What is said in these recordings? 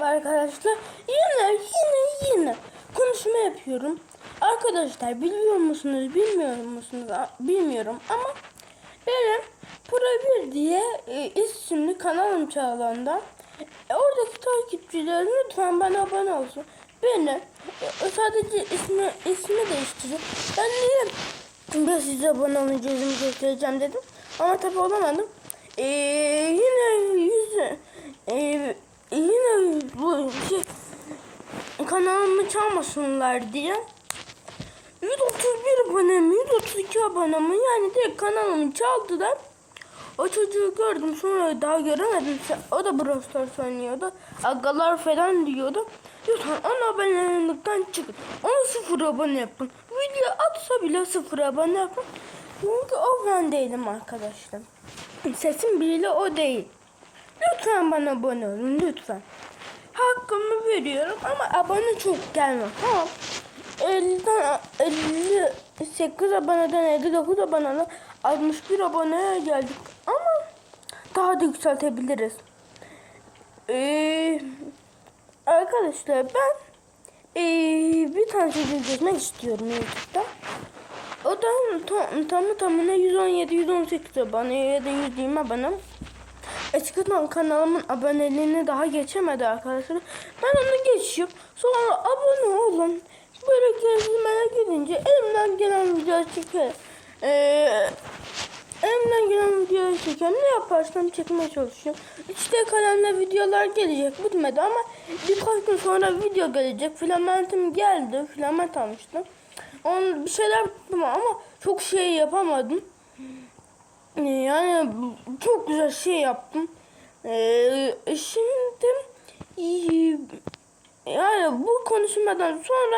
Merhaba arkadaşlar. Yine yine yine konuşma yapıyorum. Arkadaşlar biliyor musunuz bilmiyor musunuz bilmiyorum ama benim Pro 1 diye e, isimli kanalım Çağlan'da. E, oradaki takipçilerim lütfen bana abone olsun. Beni e, sadece ismi ismi değiştireceğim. Ben niye ben size abone olunca göstereceğim dedim. Ama tabi olamadım. Ee, yine yüzü ee, yine bu şey kanalımı çalmasınlar diye 131 abonem 132 abonem yani direkt kanalımı çaldılar. O çocuğu gördüm sonra daha göremedim. O da Brawl Stars oynuyordu. Agalar falan diyordu. Lütfen onu abonelikten çıkın. Onu sıfır abone yapın. Video atsa bile sıfır abone yapın. Çünkü o ben değilim arkadaşlar. Sesim bile o değil. Lütfen bana abone olun lütfen. Hakkımı veriyorum ama abone çok gelme tamam. 50'den 58 aboneden 59 aboneden 61 aboneye geldik ama daha da yükseltebiliriz. Ee, arkadaşlar ben ee, bir tane gezmek istiyorum YouTube'da. O da tam, tamı tamına 117-118 abone ya da 120 abone. Eskiden kanalımın aboneliğini daha geçemedi arkadaşlar. Ben onu geçiyorum. Sonra abone olun. Böyle gezmeye gidince elimden gelen video çeker. Ee, elimden gelen video çeker. Ne yaparsam çekmeye çalışıyorum. İşte kalemle videolar gelecek. Bitmedi ama birkaç gün sonra video gelecek. Filamentim geldi. Filament almıştım. Onu bir şeyler yaptım ama çok şey yapamadım. Yani çok güzel şey yaptım. Ee, şimdi yani bu konuşmadan sonra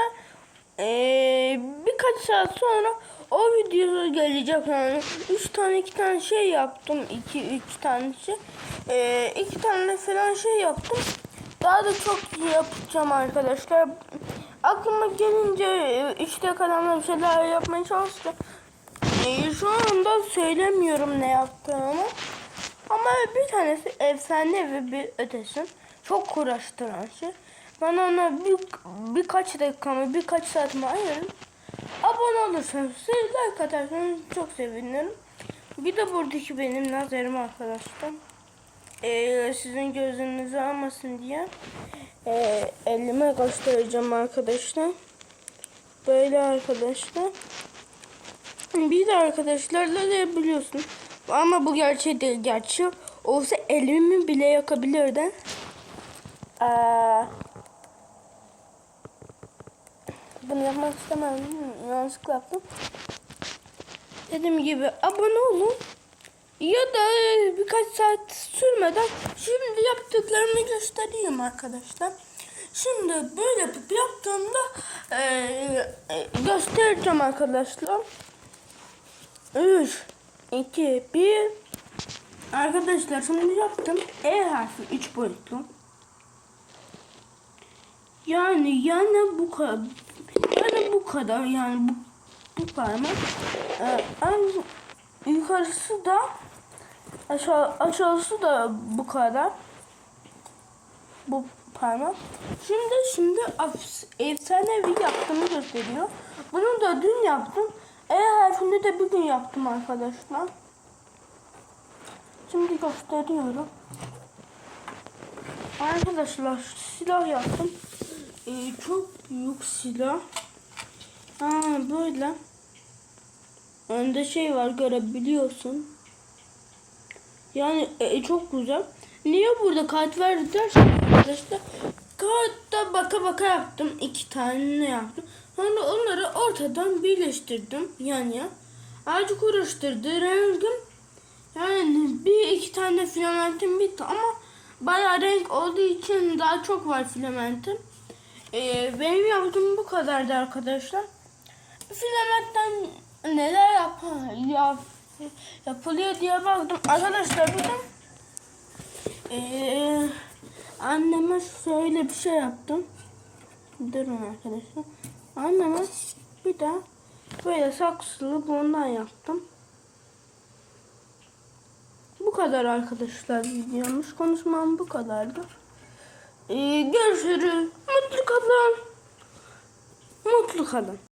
ee, birkaç saat sonra o video gelecek yani. Üç tane iki tane şey yaptım. iki üç tane şey. Ee, iki tane falan şey yaptım. Daha da çok yapacağım arkadaşlar. Aklıma gelince e, işte kalanlar bir şeyler yapmaya çalıştım. Ee, şu anda söylemiyorum ne yaptığımı. Ama bir tanesi efsane ve bir ötesi. Çok uğraştıran şey. Ben ona bir, birkaç dakikamı, birkaç saatimi ayırırım. Abone olursanız, like atarsanız çok sevinirim. Bir de buradaki benim nazarım arkadaşlar. Ee, sizin gözünüzü almasın diye ee, elime göstereceğim arkadaşlar. Böyle arkadaşlar. Bir de arkadaşlarla da biliyorsun. Ama bu gerçek değil. Gerçek olsa elimi bile yakabilirdi. Aa, bunu yapmak istemem. Yanlışlıkla yaptım. Dediğim gibi abone olun. Ya da birkaç saat sürmeden şimdi yaptıklarımı göstereyim arkadaşlar. Şimdi böyle yapıp yaptığımda e, e, göstereceğim arkadaşlar. 3 2 1 Arkadaşlar şimdi yaptım. E harfi 3 boyutlu. Yani yani bu kadar yani bu kadar yani bu, bu parmak ee, en yukarısı da aşağı aşağısı da bu kadar. Bu parmak. Şimdi şimdi efsanevi yaptığımı gösteriyor. Bunu da dün yaptım e harfini de bir gün yaptım arkadaşlar. Şimdi gösteriyorum. Arkadaşlar silah yaptım. Ee, çok büyük silah. Ha böyle. Önde şey var görebiliyorsun. Yani e, çok güzel. Niye burada kart verdi dersen arkadaşlar kartta baka baka yaptım. İki tane yaptım. Sonra onları ortadan birleştirdim yan yan azıcık uğraştırdı yani bir iki tane filamentim bitti ama bayağı renk olduğu için daha çok var filamentim. Ee, benim yaptığım bu kadardı arkadaşlar. Filamentten neler yap, yap yapılıyor diye baktım. Arkadaşlar de ee, anneme şöyle bir şey yaptım durun arkadaşlar anneme bir de böyle saksılı bundan yaptım bu kadar arkadaşlar videomuz konuşmam bu kadardır Ee, görüşürüz. Mutlu kalın. Mutlu kalın.